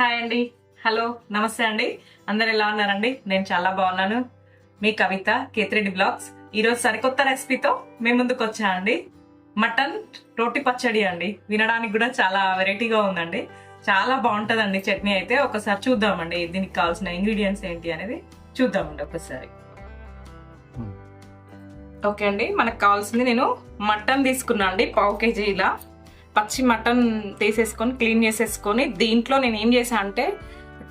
Hi అండి. Hello నమస్తే అండి. అందరు ఎలా ఉన్నారండి? నేను చాలా బాగున్నాను. మీ కవిత కేత్రెడ్డి బ్లాగ్స్. ఈరోజు సరికొత్త రెసిపీతో మేము ముందుకు వచ్చా అండి. మటన్ రోటి పచ్చడి అండి. వినడానికి కూడా చాలా వెరైటీగా ఉందండి. చాలా బాగుంటుందండి చట్నీ అయితే. ఒకసారి చూద్దామండి దీనికి కావాల్సిన ఇంగ్రీడియంట్స్ ఏంటి అనేది చూద్దామండి ఒకసారి. ఓకే అండి మనకు కావాల్సింది నేను మటన్ తీసుకున్నా అండి పావు కేజీ ఇలా. పచ్చి మటన్ తీసేసుకొని క్లీన్ చేసేసుకొని దీంట్లో నేను ఏం చేసా అంటే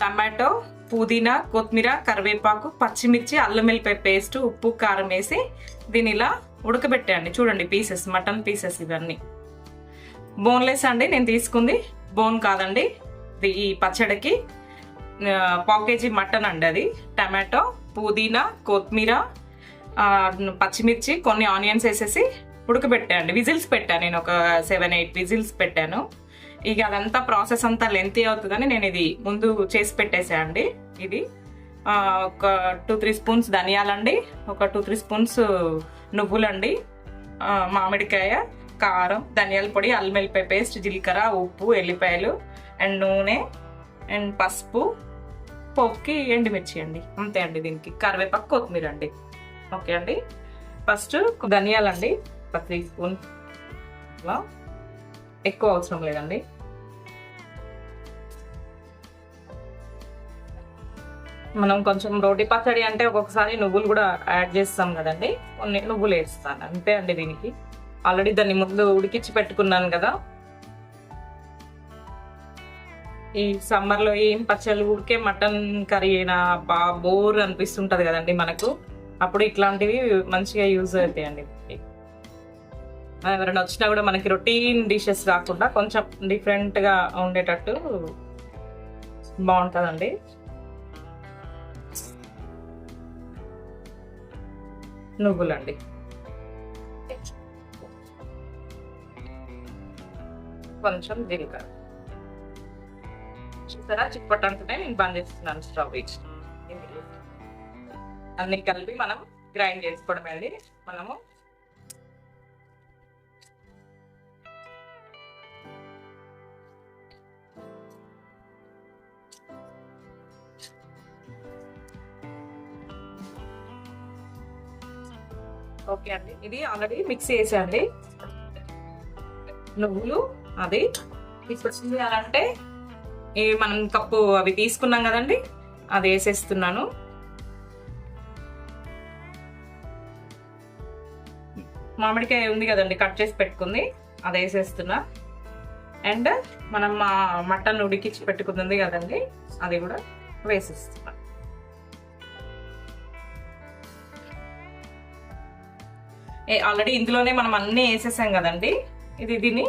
టమాటో పుదీనా కొత్తిమీర కరివేపాకు పచ్చిమిర్చి అల్లం వెల్లిపాయ పేస్ట్ ఉప్పు కారం వేసి దీని ఇలా ఉడకబెట్టేయండి చూడండి పీసెస్ మటన్ పీసెస్ ఇవన్నీ. బోన్లెస్ అండి నేను తీసుకుంది. బోన్ కాదండి ఈ పచ్చడికి పావు కేజీ మటన్ అండి అది. టమాటో పుదీనా కొత్తిమీర పచ్చిమిర్చి కొన్ని ఆనియన్స్ వేసేసి ఉడకబెట్టాను విజిల్స్ పెట్టాను. నేను ఒక సెవెన్ ఎయిట్ విజిల్స్ పెట్టాను. ఇక అదంతా ప్రాసెస్ అంతా లెంతీ అవుతుందని నేను ఇది ముందు చేసి పెట్టేసా అండి. ఇది ఒక టూ త్రీ స్పూన్స్ ధనియాలండి ఒక టూ త్రీ స్పూన్స్ నువ్వులండి మామిడికాయ కారం ధనియాల పొడి అల్లం వెల్లిపాయ పేస్ట్ జీలకర్ర ఉప్పు ఎల్లిపాయలు అండ్ నూనె అండ్ పసుపు పోపుకి ఎండుమిర్చి అండి. అంతే అండి దీనికి. కరివేపాకు కొత్తిమీర అండి. ఓకే అండి. ఫస్ట్ ధనియాలండి. ఒక త్రీ స్పూన్ ఎక్కువ అవసరం లేదండి. మనం కొంచెం రోటి పచ్చడి అంటే ఒక్కొక్కసారి నువ్వులు కూడా యాడ్ చేస్తాం కదండి. కొన్ని నువ్వులు వేస్తాను. అంతే అండి దీనికి. ఆల్రెడీ దాన్ని ముందు ఉడికించి పెట్టుకున్నాను కదా. ఈ సమ్మర్లో ఏం పచ్చళ్ళు ఉడికే మటన్ కర్రీ అయినా బా బోర్ అనిపిస్తుంటుంది కదండి మనకు. అప్పుడు ఇట్లాంటివి మంచిగా యూజ్ అవుతాయండి. ఎవరైనా వచ్చినా కూడా మనకి రొటీన్ డిషెస్ రాకుండా కొంచెం డిఫరెంట్గా ఉండేటట్టు బాగుంటుందండి. నువ్వులండి. కొంచెం జీలకర్ర. చూసారా? చిప్పట్టంతనే నేను బంద్ చేస్తున్నాను స్టవ్ ఇచ్చి. అన్ని కలిపి మనం గ్రైండ్ చేసుకోవడమే అండి. మనము ఓకే అండి. ఇది ఆల్రెడీ మిక్స్ చేసేయండి. నువ్వులు అది ఇప్పుడు చేయాలంటే ఈ మనం కప్పు అవి తీసుకున్నాం కదండి అది వేసేస్తున్నాను. మామిడికాయ ఉంది కదండి కట్ చేసి పెట్టుకుంది అది వేసేస్తున్నా. అండ్ మనం మా మటన్ ఉడికించి పెట్టుకుంది కదండి అది కూడా వేసేస్తున్నా. ఆల్రెడీ ఇందులోనే మనం అన్నీ వేసేసాం కదండి. ఇది దీన్ని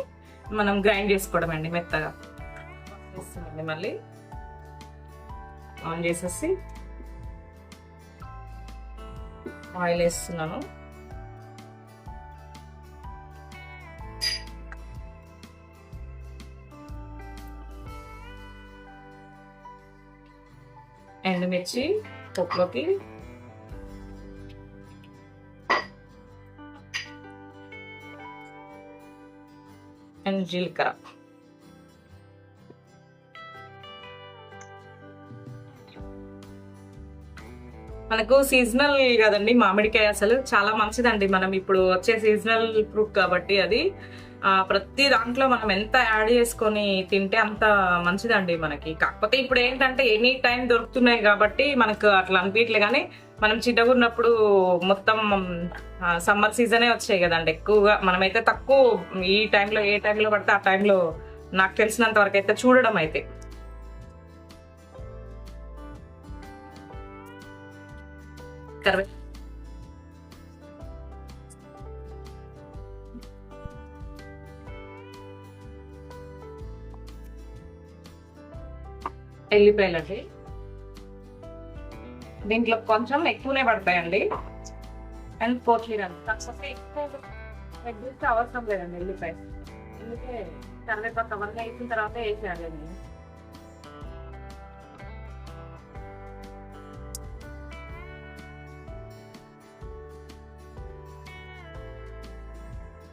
మనం గ్రైండ్ చేసుకోవడం అండి మెత్తగా. వేస్తున్నాండి మళ్ళీ. ఆన్ చేసేసి ఆయిల్ వేస్తున్నాను. ఎండుమిర్చి పప్పులోకి అండ్ జీలకర్ర. మనకు సీజనల్ కదండి మామిడికాయ అసలు చాలా మంచిదండి. మనం ఇప్పుడు వచ్చే సీజనల్ ఫ్రూట్ కాబట్టి అది ప్రతి దాంట్లో మనం ఎంత యాడ్ చేసుకొని తింటే అంత మంచిదండి మనకి. కాకపోతే ఇప్పుడు ఏంటంటే ఎనీ టైం దొరుకుతున్నాయి కాబట్టి మనకు అట్లా అనిపించలే కానీ మనం చిన్నగున్నప్పుడు మొత్తం సమ్మర్ సీజనే వచ్చాయి కదండి. ఎక్కువగా మనమైతే తక్కువ ఈ టైంలో ఏ టైంలో పడితే ఆ టైంలో నాకు తెలిసినంత వరకు అయితే చూడడం అయితే. కరివే. ఎల్లిపాయలండి దీంట్లో కొంచెం ఎక్కువనే పడతాయండి. అండ్ కొత్తిమీర కాకపోతే ఎక్కువ తగ్గిస్తే అవసరం లేదండి ఎల్లిపాయ. అందుకే కరివేపాకు అవన్నీ వేసిన తర్వాత వేసేయాలి నేను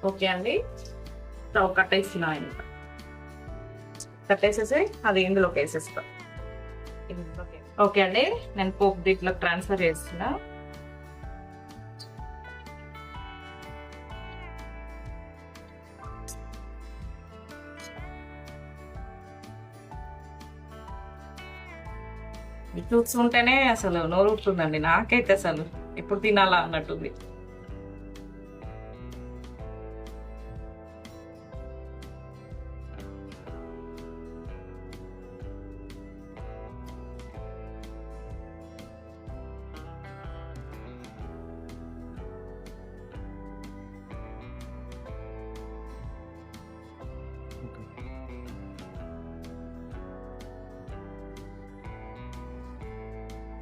ఓకే అండి. స్టవ్ కట్టేస్తున్నా ఇంకా కట్టేసేసి అది ఇందులోకి వేసేస్తా ఓకే అండి నేను పోపు దీంట్లో ట్రాన్స్ఫర్ చేస్తున్నా. చూస్తుంటేనే అసలు నోరు ఊరుతుందండి నాకైతే అసలు ఎప్పుడు తినాలా అన్నట్టుంది.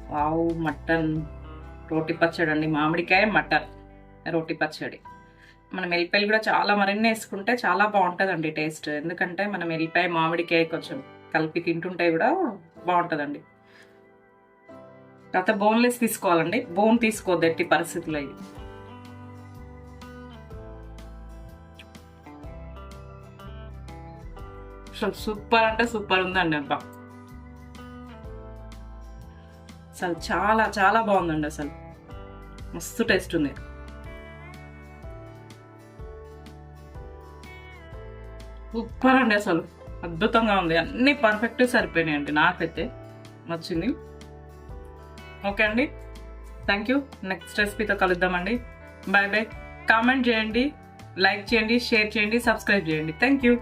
వావ్ మటన్ రోటి పచ్చడి అండి. మామిడికాయ మటన్ రోటి పచ్చడి. మనం ఎల్లిపాయలు కూడా చాలా మరిన్ని వేసుకుంటే చాలా బాగుంటుందండి టేస్ట్. ఎందుకంటే మనం ఎల్లిపాయ మామిడికాయ కొంచెం కలిపి తింటుంటే కూడా బాగుంటుందండి. తర్వాత బోన్లెస్ తీసుకోవాలండి. బోన్ తీసుకోవద్దు ఎట్టి పరిస్థితుల్లో ఇది. అసలు సూపర్ అంటే సూపర్ ఉందండి అబ్బా. అసలు చాలా చాలా బాగుందండి అసలు. మస్తు టేస్ట్ ఉంది. సూపర్ అండి అసలు. అద్భుతంగా ఉంది. అన్నీ పర్ఫెక్ట్ సరిపోయినాయి అండి నాకైతే. నచ్చింది. ఓకే అండి. థ్యాంక్ యూ నెక్స్ట్ రెసిపీతో కలుద్దామండి. బాయ్ బాయ్ కామెంట్ చేయండి లైక్ చేయండి షేర్ చేయండి సబ్స్క్రైబ్ చేయండి. Thank you